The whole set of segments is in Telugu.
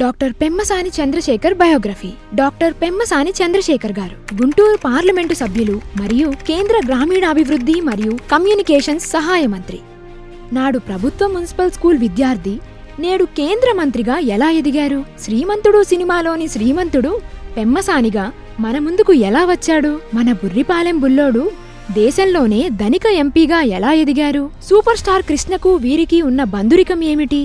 Doctor Pemmasani Chandrashekhar biography. Doctor Pemmasani Chandrashekhar గారు గుంటూరు పార్లమెంటు సభ్యులు మరియు కేంద్ర గ్రామీణాభివృద్ధి మరియు కమ్యూనికేషన్స్ సహాయ మంత్రి. నాడు ప్రభుత్వ మున్సిపల్ స్కూల్ విద్యార్థి నేడు కేంద్ర మంత్రిగా ఎలా ఎదిగారు? శ్రీమంతుడు సినిమాలోని శ్రీమంతుడు పెమ్మసానిగా మన ముందుకు ఎలా వచ్చాడు? మన బుర్రిపాలెం బుల్లోడు దేశంలోనే ధనిక ఎంపీగా ఎలా ఎదిగారు? సూపర్ స్టార్ కృష్ణకు వీరికి ఉన్న బంధురికం ఏమిటి?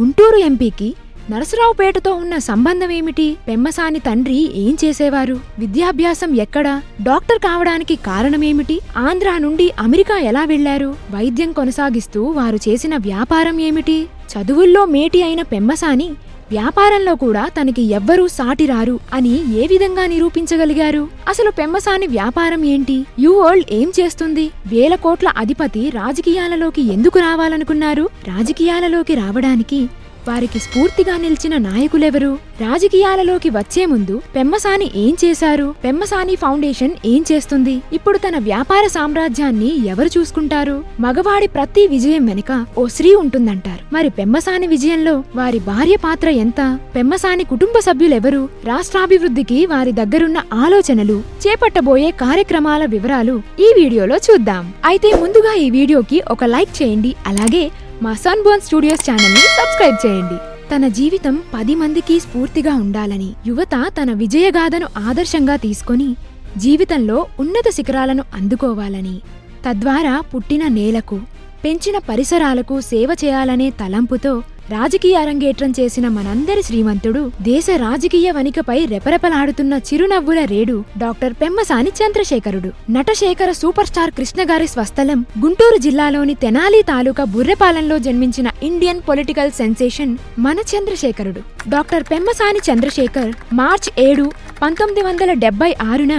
గుంటూరు ఎంపీకి నరసరావుపేటతో ఉన్న సంబంధం ఏమిటి పెమ్మసాని తండ్రి ఏం చేసేవారు? విద్యాభ్యాసం ఎక్కడ? డాక్టర్ కావడానికి కారణమేమిటి? ఆంధ్రా నుండి అమెరికా ఎలా వెళ్ళారు వైద్యం కొనసాగిస్తూ వారు చేసిన వ్యాపారం ఏమిటి? చదువుల్లో మేటి అయిన పెమ్మసాని వ్యాపారంలో కూడా తనకి ఎవ్వరూ సాటిరారు అని ఏ విధంగా నిరూపించగలిగారు? అసలు పెమ్మసాని వ్యాపారం ఏంటి? యూ వరల్డ్ ఏం చేస్తుంది? వేల కోట్ల అధిపతి రాజకీయాలలోకి ఎందుకు రావాలనుకున్నారు? రాజకీయాలలోకి రావడానికి వారికి స్ఫూర్తిగా నిలిచిన నాయకులెవరు? రాజకీయాలలోకి వచ్చే ముందు పెమ్మసాని ఏం చేశారు? పెమ్మసాని ఫౌండేషన్ ఏం చేస్తుంది? ఇప్పుడు తన వ్యాపార సామ్రాజ్యాన్ని ఎవరు చూసుకుంటారు? మగవాడి ప్రతి విజయం వెనుక ఓ స్త్రీ ఉంటుందంటారు. మరి పెమ్మసాని విజయంలో వారి భార్య పాత్ర ఎంత? పెమ్మసాని కుటుంబ సభ్యులెవరు? రాష్ట్రాభివృద్ధికి వారి దగ్గరున్న ఆలోచనలు చేపట్టబోయే కార్యక్రమాల వివరాలు ఈ వీడియోలో చూద్దాం. అయితే ముందుగా ఈ వీడియోకి ఒక లైక్ చేయండి. అలాగే మా సన్ స్టూడియోస్ ఛానల్ని సబ్స్క్రైబ్ చేయండి. తన జీవితం పది మందికి స్ఫూర్తిగా ఉండాలని యువత తన విజయగాథను ఆదర్శంగా తీసుకొని జీవితంలో ఉన్నత శిఖరాలను అందుకోవాలని. తద్వారా పుట్టిన నేలకు పెంచిన పరిసరాలకు సేవ చేయాలనే తలంపుతో రాజకీయ అరంగేట్రం చేసిన మనందరి శ్రీమంతుడు దేశ రాజకీయ వనికపై రెపరెపలాడుతున్న చిరునవ్వుల రేడు డాక్టర్ పెమ్మసాని చంద్రశేఖరుడు. నటశేఖర సూపర్ స్టార్ కృష్ణగారి స్వస్థలం గుంటూరు జిల్లాలోని తెనాలి తాలూకా బుర్రెపాలెంలో జన్మించిన ఇండియన్ పొలిటికల్ సెన్సేషన్ మన చంద్రశేఖరుడు. డాక్టర్ పెమ్మసాని చంద్రశేఖర్ మార్చ్ ఏడు పంతొమ్మిది వందల డెబ్బై ఆరున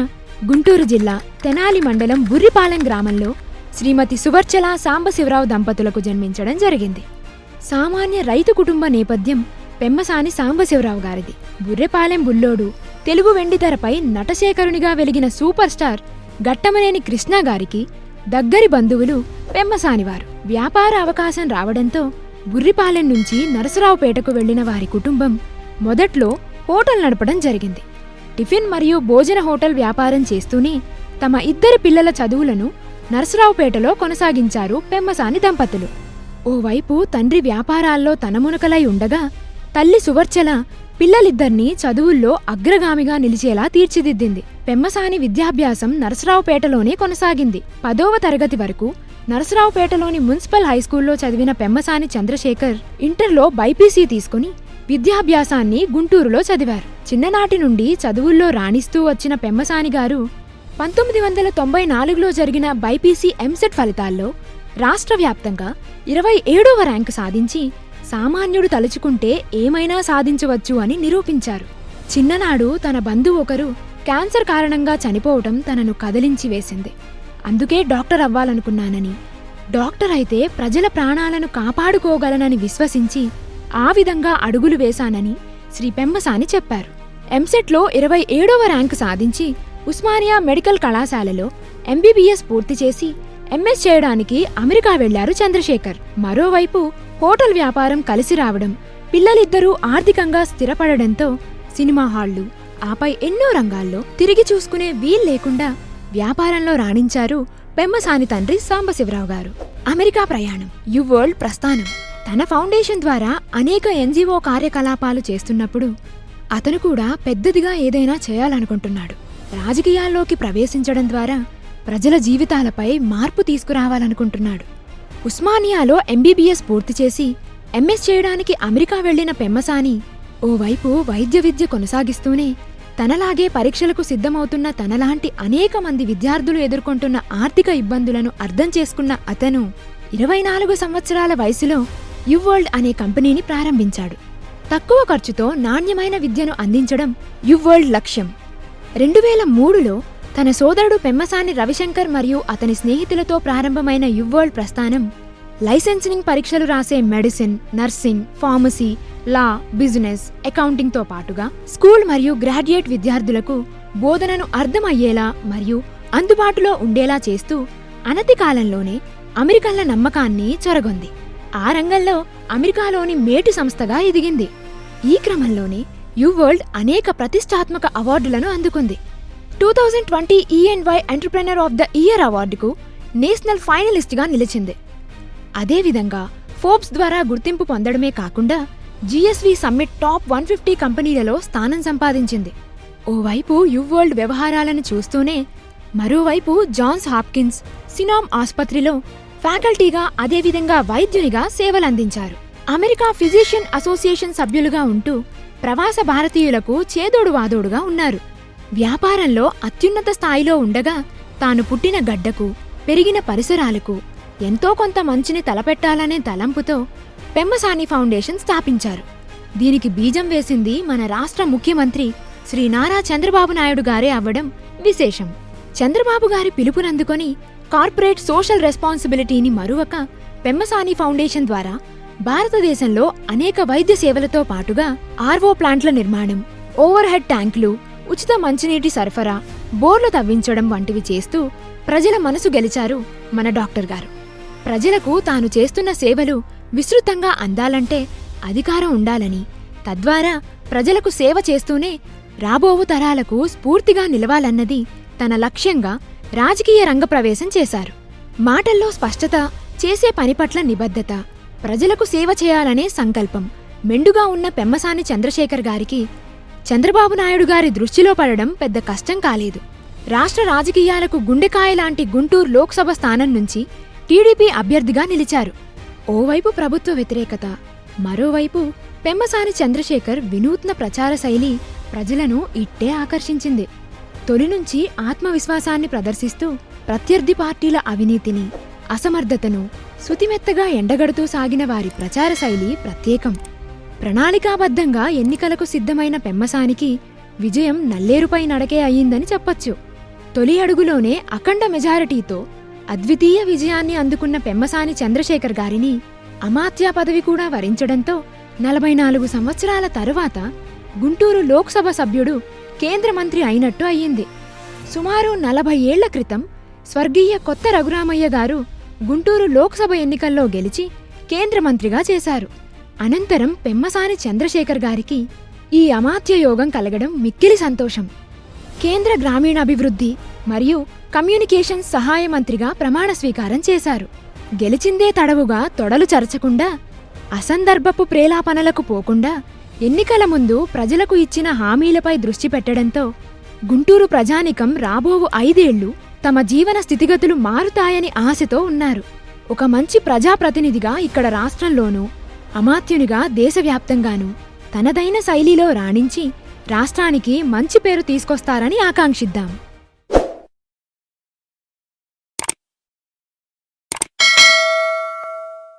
గుంటూరు జిల్లా తెనాలి మండలం బుర్రిపాలెం గ్రామంలో శ్రీమతి సువర్చల సాంబశివరావు దంపతులకు జన్మించడం జరిగింది. సామాన్య రైతు కుటుంబ నేపథ్యం పెమ్మసాని సాంబశివరావు గారిది. బుర్రెపాలెం బుల్లోడు తెలుగు వెండితెరపై నటశేఖరునిగా వెలిగిన సూపర్ స్టార్ గట్టమనేని కృష్ణ గారికి దగ్గరి బంధువులు పెమ్మసానివారు. వ్యాపార అవకాశం రావడంతో బుర్రిపాలెం నుంచి నరసరావుపేటకు వెళ్ళిన వారి కుటుంబం మొదట్లో హోటల్ నడపడం జరిగింది. టిఫిన్ మరియు భోజన హోటల్ వ్యాపారం చేస్తూనే తమ ఇద్దరి పిల్లల చదువులను నరసరావుపేటలో కొనసాగించారు పెమ్మసాని దంపతులు. ఓవైపు తండ్రి వ్యాపారాల్లో తనమునకలై ఉండగా తల్లి సువర్చల పిల్లలిద్దర్నీ చదువుల్లో అగ్రగామిగా నిలిచేలా తీర్చిదిద్దింది. పెమ్మసాని విద్యాభ్యాసం నరసరావుపేటలోనే కొనసాగింది. పదోవ తరగతి వరకు నరసరావుపేటలోని మున్సిపల్ హైస్కూల్లో చదివిన పెమ్మసాని చంద్రశేఖర్ ఇంటర్లో బైపీసీ తీసుకుని విద్యాభ్యాసాన్ని గుంటూరులో చదివారు. చిన్ననాటి నుండి చదువుల్లో రాణిస్తూ వచ్చిన పెమ్మసాని గారు పంతొమ్మిది వందల తొంభై నాలుగులో జరిగిన బైపీసీ ఎంసెట్ ఫలితాల్లో రాష్ట్ర వ్యాప్తంగా ఇరవై ఏడవ ర్యాంకు సాధించి సామాన్యుడు తలుచుకుంటే ఏమైనా సాధించవచ్చు అని నిరూపించారు. చిన్ననాడు తన బంధువు ఒకరు క్యాన్సర్ కారణంగా చనిపోవటం తనను కదిలించి వేసింది. అందుకే డాక్టర్ అవ్వాలనుకున్నానని డాక్టర్ అయితే ప్రజల ప్రాణాలను కాపాడుకోగలనని విశ్వసించి ఆ విధంగా అడుగులు వేశానని శ్రీ పెమ్మసాని చెప్పారు. ఎంసెట్లో ఇరవై ఏడవ ర్యాంకు సాధించి ఉస్మానియా మెడికల్ కళాశాలలో ఎంబీబీఎస్ పూర్తి చేసి ఎంఎస్ చేయడానికి అమెరికా వెళ్ళారు చంద్రశేఖర్. మరోవైపు హోటల్ వ్యాపారం కలిసి రావడం పిల్లలిద్దరూ ఆర్థికంగా స్థిరపడడంతో సినిమా హాళ్ళు ఆపై ఎన్నో రంగాల్లో తిరిగి చూసుకునే వీల్ లేకుండా వ్యాపారంలో రాణించారు పెమ్మసాని తండ్రి సాంబశివరావు గారు. అమెరికా ప్రయాణం యు వరల్డ్ ప్రస్థానం. తన ఫౌండేషన్ ద్వారా అనేక ఎన్జిఓ కార్యకలాపాలు చేస్తున్నప్పుడు అతను కూడా పెద్దదిగా ఏదైనా చేయాలనుకుంటున్నాడు. రాజకీయాల్లోకి ప్రవేశించడం ద్వారా ప్రజల జీవితాలపై మార్పు తీసుకురావాలనుకుంటున్నాడు. ఉస్మానియాలో ఎంబీబీఎస్ పూర్తి చేసి ఎంఎస్ చేయడానికి అమెరికా వెళ్ళిన పెమ్మసాని ఓవైపు వైద్య విద్య కొనసాగిస్తూనే తనలాగే పరీక్షలకు సిద్ధమవుతున్న తనలాంటి అనేక మంది విద్యార్థులు ఎదుర్కొంటున్న ఆర్థిక ఇబ్బందులను అర్థం చేసుకున్న అతను ఇరవై నాలుగు సంవత్సరాల వయసులో యువరల్డ్ అనే కంపెనీని ప్రారంభించాడు. తక్కువ ఖర్చుతో నాణ్యమైన విద్యను అందించడం యువరల్డ్ లక్ష్యం. రెండు వేల మూడులో తన సోదరుడు పెమ్మసాని రవిశంకర్ మరియు అతని స్నేహితులతో ప్రారంభమైన యువరల్డ్ ప్రస్థానం. లైసెన్సింగ్ పరీక్షలు రాసే medicine nursing pharmacy law business అకౌంటింగ్తో పాటుగా స్కూల్ మరియు గ్రాడ్యుయేట్ విద్యార్థులకు బోధనను అర్థమయ్యేలా మరియు అందుబాటులో ఉండేలా చేస్తూ అనతి కాలంలోనే అమెరికన్ల నమ్మకాన్ని చొరగొంది. ఆ రంగంలో అమెరికాలోని మేటి సంస్థగా ఎదిగింది. ఈ క్రమంలోనే యు వరల్డ్ అనేక ప్రతిష్టాత్మక అవార్డులను అందుకుంది. Two thousand twenty E and Y entrepreneur of the year అవార్డుకు national ఫైనలిస్ట్గా నిలిచింది. అదేవిధంగా ఫోర్బ్స్ ద్వారా గుర్తింపు పొందడమే కాకుండా GSV summit top one fifty కంపెనీలలో స్థానం సంపాదించింది. ఓవైపు యు వరల్డ్ వ్యవహారాలను చూస్తూనే మరోవైపు జాన్స్ హాప్కిన్స్ సినామ్ ఆసుపత్రిలో ఫ్యాకల్టీగా అదేవిధంగా వైద్యునిగా సేవలందించారు. అమెరికా ఫిజిషియన్ అసోసియేషన్ సభ్యులుగా ఉంటూ ప్రవాస భారతీయులకు చేదోడు వాదోడుగా ఉన్నారు. వ్యాపారంలో అత్యున్నత స్థాయిలో ఉండగా తాను పుట్టిన గడ్డకు పెరిగిన పరిసరాలకు ఎంతో కొంత మంచిని తలపెట్టాలనే తలంపుతో పెమ్మసాని ఫౌండేషన్ స్థాపించారు. దీనికి బీజం వేసింది మన రాష్ట్ర ముఖ్యమంత్రి శ్రీ నారా చంద్రబాబు నాయుడు గారే అవ్వడం విశేషం. చంద్రబాబు గారి పిలుపునందుకొని కార్పొరేట్ సోషల్ రెస్పాన్సిబిలిటీని మరువక పెమ్మసాని ఫౌండేషన్ ద్వారా భారతదేశంలో అనేక వైద్య సేవలతో పాటుగా ఆర్వో ప్లాంట్ల నిర్మాణం ఓవర్ హెడ్ ట్యాంకులు ఉచిత మంచినీటి సరఫరా బోర్లు తవ్వించడం వంటివి చేస్తూ ప్రజల మనసు గెలిచారు మన డాక్టర్ గారు. ప్రజలకు తాను చేస్తున్న సేవలు విస్తృతంగా అందాలంటే అధికారం ఉండాలని తద్వారా ప్రజలకు సేవ చేస్తూనే రాబోవు తరాలకు స్ఫూర్తిగా నిలవాలన్నది తన లక్ష్యంగా రాజకీయ రంగ ప్రవేశం చేశారు. మాటల్లో స్పష్టత చేసే పని పట్ల నిబద్ధత ప్రజలకు సేవ చేయాలనే సంకల్పం మెండుగా ఉన్న పెమ్మసాని చంద్రశేఖర్ గారికి చంద్రబాబు నాయుడు గారి దృష్టిలో పడడం పెద్ద కష్టం కాలేదు. రాష్ట్ర రాజకీయాలకు గుండెకాయ లాంటి గుంటూరు లోక్సభ స్థానం నుంచి టీడీపీ అభ్యర్థిగా నిలిచారు. ఓవైపు ప్రభుత్వ వ్యతిరేకత మరోవైపు పెమ్మసాని చంద్రశేఖర్ వినూత్న ప్రచార శైలి ప్రజలను ఇట్టే ఆకర్షించింది. తొలి నుంచి ఆత్మవిశ్వాసాన్ని ప్రదర్శిస్తూ ప్రత్యర్థి పార్టీల అవినీతిని అసమర్థతను శుతిమెత్తగా ఎండగడుతూ సాగిన వారి ప్రచార శైలి ప్రత్యేకం. ప్రణాళికాబద్ధంగా ఎన్నికలకు సిద్ధమైన పెమ్మసానికి విజయం నల్లేరుపై నడకే అయ్యిందని చెప్పొచ్చు. తొలి అడుగులోనే అఖండ మెజారిటీతో అద్వితీయ విజయాన్ని అందుకున్న పెమ్మసాని చంద్రశేఖర్ గారిని అమాత్య పదవి కూడా వరించడంతో నలభై నాలుగు సంవత్సరాల తరువాత గుంటూరు లోక్సభ సభ్యుడు కేంద్ర మంత్రి అయినట్టు అయ్యింది. సుమారు నలభై ఏళ్ళ క్రితం స్వర్గీయ కొత్త రఘురామయ్య గారు గుంటూరు లోక్సభ ఎన్నికల్లో గెలిచి కేంద్ర మంత్రిగా చేశారు. అనంతరం పెమ్మసాని చంద్రశేఖర్ గారికి ఈ అమాత్య యోగం కలగడం మిక్కిలి సంతోషం. కేంద్ర గ్రామీణాభివృద్ధి మరియు కమ్యూనికేషన్ సహాయ మంత్రిగా ప్రమాణ స్వీకారం చేశారు. గెలిచిందే తడవుగా తొడలు చరచకుండా అసందర్భపు ప్రేలాపనలకు పోకుండా ఎన్నికల ముందు ప్రజలకు ఇచ్చిన హామీలపై దృష్టి పెట్టడంతో గుంటూరు ప్రజానికం రాబోవు ఐదేళ్ళు తమ జీవన స్థితిగతులు మారుతాయని ఆశతో ఉన్నారు. ఒక మంచి ప్రజాప్రతినిధిగా ఇక్కడ రాష్ట్రంలోనూ అమాత్యునిగా దేశవ్యాప్తంగాను తనదైన శైలిలో రాణించి రాష్ట్రానికి మంచి పేరు తీసుకొస్తారని ఆకాంక్షిద్దాం.